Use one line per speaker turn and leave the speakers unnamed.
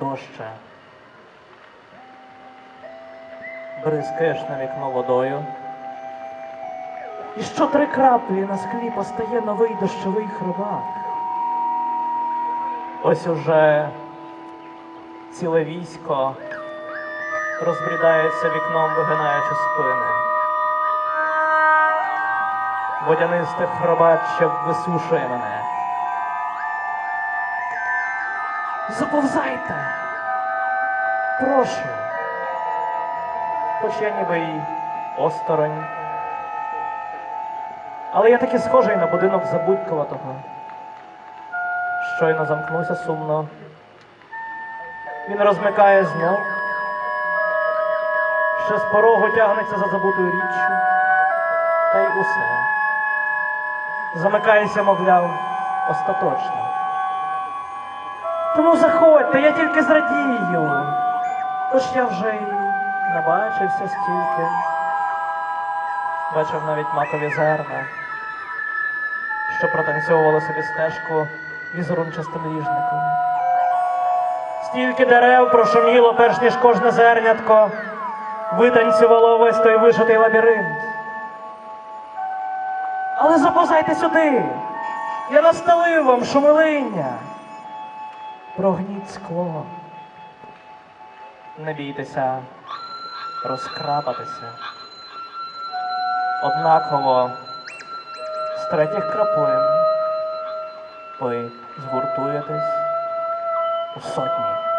доще. Бризкаєш на вікно водою. І що три краплі на склі постає новий дощовий хробак. Ось уже ціле військо розбрідається вікном, вигинаючи спини. Водянисте хробаче висушує мене. Заповзайте! Прошу. Хоч я ніби й осторонь. Але я таки схожий на будинок забудькуватого. Щойно замкнувся сумно. Він розмикає знов. Ще з порогу тягнеться за забутою річчю. Та й усе. Замикається, мовляв, остаточно. Тому заходьте, я тільки зрадію. Тож я вже й набачився стільки. Бачив навіть макові зерна, що протанцьовували собі стежку візерунчастим ліжником. Стільки дерев прошуміло, перш ніж кожне зернятко витанцювало весь той вишитий лабіринт. Але заповзайте сюди. Я настелив вам шумилиння. Прогніть скло. Не бійтеся розкрапатися. Однаково з третіх краплин ви згуртуєтесь у сотні.